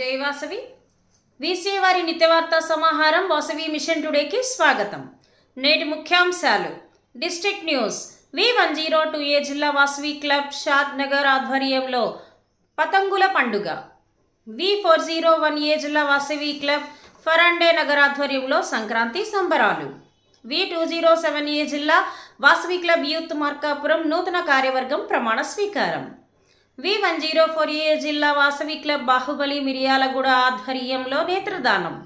జై వాసవి. వీసీ వారి నిత్యవార్తా సమాహారం వాసవి మిషన్ టుడేకి స్వాగతం. నేటి ముఖ్యాంశాలు. District news. V one zero two A జిల్లా వాసవి క్లబ్ షాద్ నగర్ ఆధ్వర్యంలో పతంగుల పండుగ. V four zero one A జిల్లా వాసవి క్లబ్ ఫరాండే నగర్ ఆధ్వర్యంలో సంక్రాంతి సంబరాలు. V two zero seven A జిల్లా వాసవి క్లబ్ యూత్ మార్కాపురం నూతన కార్యవర్గం ప్రమాణ స్వీకారం. V one zero four A జిల్లా వాసవి క్లబ్ బాహుబలి మిరియాలగూడ ఆధ్వర్యంలో నేత్రదానం.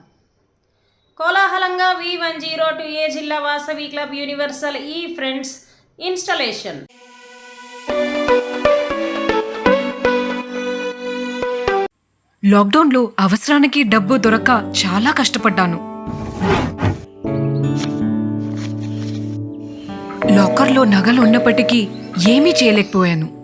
కోలాహలంగా V one zero two A జిల్లా Vasavi club universal E friends installation. లాక్డౌన్లో అవసరానికి డబ్బు దొరక్క చాలా కష్టపడ్డాను. లాకర్లో నగలు ఉన్నప్పటికీ ఏమీ చేయలేకపోయాను.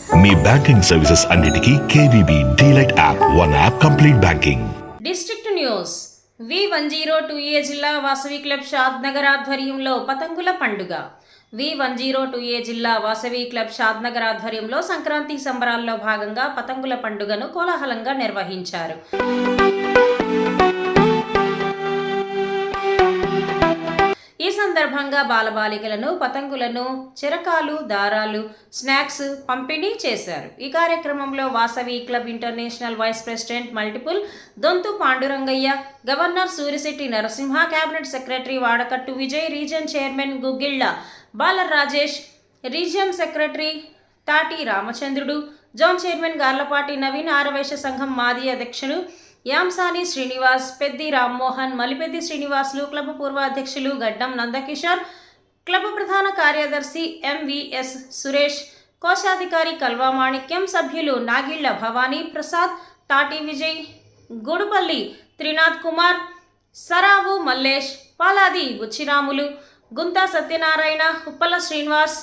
మీ బ్యాంకింగ్ సర్వీసెస్ అన్నిటికీ KVB DLite app. One app complete banking district news. V one zero two A జిల్లా వాసవి క్లబ్ షాద్ నగర్ ఆధ్వర్యంలో పతంగుల పండుగ. V one zero two A జిల్లా వాసవి క్లబ్ షాద్ నగర్ ఆధ్వర్యంలో సంక్రాంతి సంబరాల్లో భాగంగా పతంగుల పండుగను కోలాహలంగా నిర్వహించారు. సందర్భంగా బాలబాలికలను పతంగులను చిరకాలు దారాలు స్నాక్స్ పంపిణీ చేశారు. ఈ కార్యక్రమంలో Vasavi club international vice president multiple Donthu Pandurangaiah governor Surisetti Narasimha cabinet secretary Vadakattu Vijay region chairman Guggilla Balar Rajesh region secretary Tati Ramachandrudu zone chairman Garlapati Naveen ఆరవేశ సంఘం మాజీ అధ్యక్షుడు యాంసాని శ్రీనివాస్ పెద్ది రామ్మోహన్ మలిపెద్ది శ్రీనివాసులు క్లబ్ పూర్వ అధ్యక్షులు గడ్డం నందకిషోర్ క్లబ్ ప్రధాన కార్యదర్శి ఎంవిఎస్ సురేష్ కోశాధికారి కల్వా మాణిక్యం సభ్యులు నాగిళ్ళ భవానీ ప్రసాద్ తాటి విజయ్ గుడుపల్లి త్రినాథ్ కుమార్ సరావు మల్లేష్ పాలాది బుచ్చిరాములు గుంతా సత్యనారాయణ ఉప్పల శ్రీనివాస్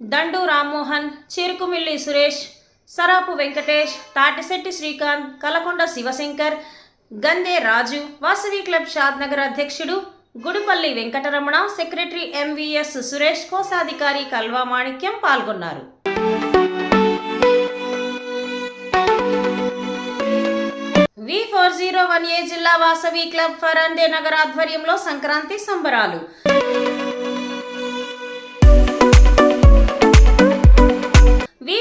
దండు రామ్మోహన్ చిరుకుమిల్లి సురేష్ సరాపు వెంకటేష్ తాటిశెట్టి శ్రీకాంత్ కలకొండ శివశంకర్ గందే రాజు వాసవి క్లబ్ షాద్నగర్ అధ్యక్షుడు గుడిపల్లి వెంకటరమణ సెక్రటరీ ఎంవిఎస్ సురేష్ కోశాధికారి కల్వా మాణిక్యం పాల్గొన్నారు. V four zero one A జిల్లా వాసవి క్లబ్ ఫరందే నగర్ ఆధ్వర్యంలో సంక్రాంతి సంబరాలు.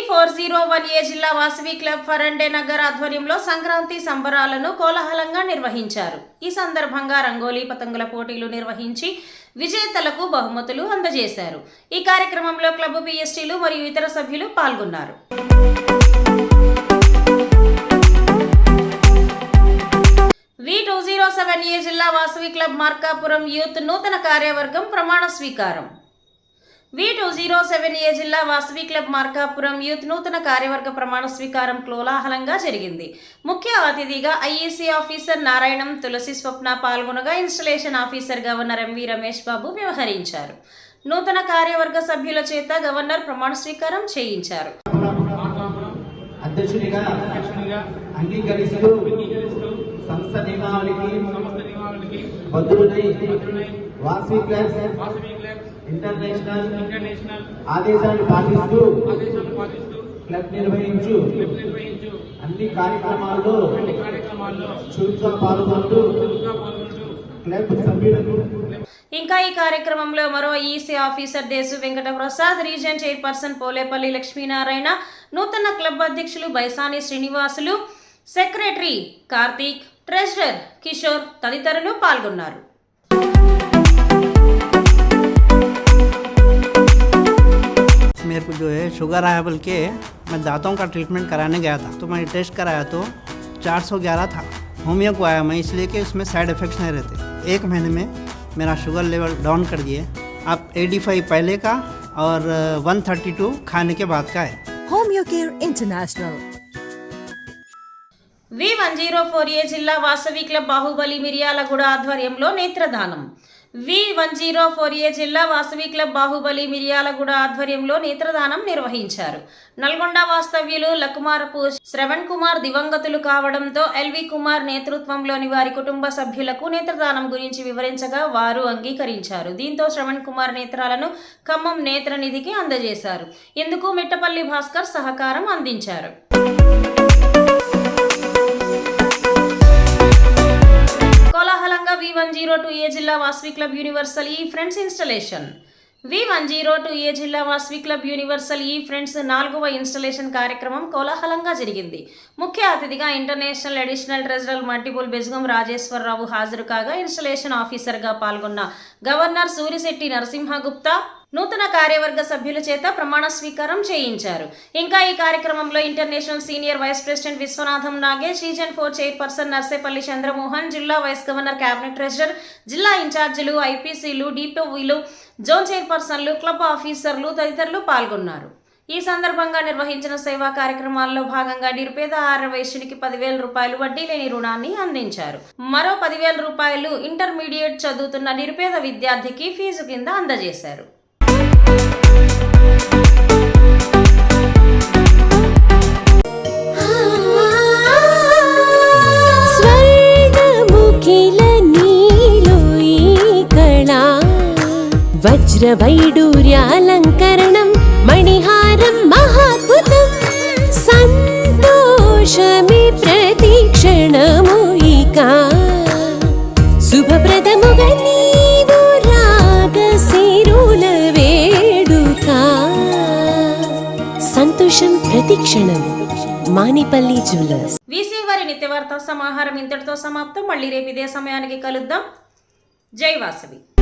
ఫోర్ జీరో వన్ ఏ జిల్లా వాసవి క్లబ్ ఫరండే నగర్ ఆధ్వర్యంలో సంక్రాంతి సంబరాలను కోలాహలంగా నిర్వహించారు. ఈ సందర్భంగా రంగోలీ పతంగుల పోటీలు నిర్వహించి విజేతలకు బహుమతులు అందజేశారు. ఈ కార్యక్రమంలో క్లబ్ పిఎస్టీలు మరియు ఇతర సభ్యులు పాల్గొన్నారు. V two zero seven A జిల్లా వాసవి క్లబ్ మార్కాపురం యూత్ నూతన కార్యవర్గం ప్రమాణ స్వీకారం. V two zero seven A జిల్లా వాసవి క్లబ్ మార్కాపురం యూత్ నూతన కార్యవర్గ ప్రమాణ స్వీకారం కోలాహలంగా జరిగింది. ముఖ్య అతిథిగా ఐఈసీ ఆఫీసర్ నారాయణం Tulasi Swapna పాల్గొనగా installation officer governor MV Ramesh Babu వ్యవహరించారు. నూతన కార్యవర్గ సభ్యుల చేత గవర్నర్ ప్రమాణ స్వీకారం చేయించారు. అధ్యక్షునిగా అంగీకరిస్తూ సంస్థ నియమావళికి బద్దులై వాసవి క్లబ్స్ ఇంటర్నేషనల్ ఆదేశాలు పాటిస్తూ క్లబ్ నిర్వహించు. అన్ని కార్యక్రమాల్లో చురుగ్గా పాల్గొంటూ క్లబ్ సభ్యులకు ఇంకా ఈ కార్యక్రమంలో మరో EC officer Desu Venkata Prasad region chairperson Polepalli Lakshminarayana నూతన క్లబ్ అధ్యక్షులు బైసాని శ్రీనివాసులు సెక్రటరీ కార్తీక్ ట్రెజరర్ కిషోర్ తదితరులు పాల్గొన్నారు. मेरे को जो है शुगर आया बोल के मैं दांतों का ट्रीटमेंट कराने गया था तो मैंने टेस्ट कराया तो 411 था होमियो को आया मैं इसलिए कि उसमें साइड इफ़ेक्ट्स नहीं रहते एक महीने में मेरा शुगर लेवल डाउन कर दिए अब 85 पहले का और 132 खाने के बाद का है Home Your Care International. V one zero four A జిల్లా వాసవి క్లబ్ బాహుబలి మిర్యాలగూడ ఆధ్వర్యంలో నేత్రదానం V one zero four A జిల్లా వాసవి క్లబ్ బాహుబలి మిర్యాలగూడ ఆధ్వర్యంలో నేత్రదానం నిర్వహించారు. నల్గొండ వాస్తవ్యులు లకుమారపు శ్రవణ్ కుమార్ దివంగతులు కావడంతో ఎల్వి కుమార్ నేతృత్వంలోని వారి కుటుంబ సభ్యులకు నేత్రదానం గురించి వివరించగా వారు అంగీకరించారు. దీంతో శ్రవణ్ కుమార్ నేత్రాలను ఖమ్మం నేత్ర నిధికి అందజేశారు. ఇందుకు మిట్టపల్లి భాస్కర్ సహకారం అందించారు. V one zero two A జిల్లా Vasavi club universal E friends installation V one zero two A జిల్లా Vasavi club universal E friends నాలుగవ ఇన్స్టలేషన్ కార్యక్రమం కోలాహలంగా జరిగింది. ముఖ్య అతిథిగా international additional treasurer multiple Bejgam Rajeshwararao హాజరు కాగా ఇన్స్టలేషన్ ఆఫీసర్గా పాల్గొన్న గవర్నర్ సూరిశెట్టి నరసింహగుప్తా నూతన కార్యవర్గ సభ్యుల చేత ప్రమాణ స్వీకారం చేయించారు. ఇంకా ఈ కార్యక్రమంలో international senior vice president Vishwanatham Nagesh region four chairperson Narsepalli Chandramohan జిల్లా వైస్ గవర్నర్ కేబినెట్ ట్రెజరర్ జిల్లా ఇన్ఛార్జీలు ఐపీసీలు డిపిఓలు జోన్ చైర్పర్సన్లు క్లబ్ ఆఫీసర్లు తదితరులు పాల్గొన్నారు. ఈ సందర్భంగా నిర్వహించిన సేవా కార్యక్రమాల్లో భాగంగా నిరుపేద ఆర్య పదివేల రూపాయలు వడ్డీ లేని రుణాన్ని అందించారు. మరో పదివేల రూపాయలు ఇంటర్మీడియట్ చదువుతున్న నిరుపేద విద్యార్థికి ఫీజు కింద అందజేశారు. వజ్రవైడూర్యాలంకరణం మణిహారం మహాద్భుతం. సంతోషమే ప్రతిక్షణము ఇక. శుభప్రదముగా నీవు రాగశిరుల వేడుక. సంతోషం ప్రతిక్షణం మానిపల్లి జ్యువెలర్స్. వీసీ వారి నిత్యవార్త సమాహారం ఇంతటితో సమాప్తం. మళ్ళీ రేపు ఇదే సమయానికి కలుద్దాం. జై వాసవి.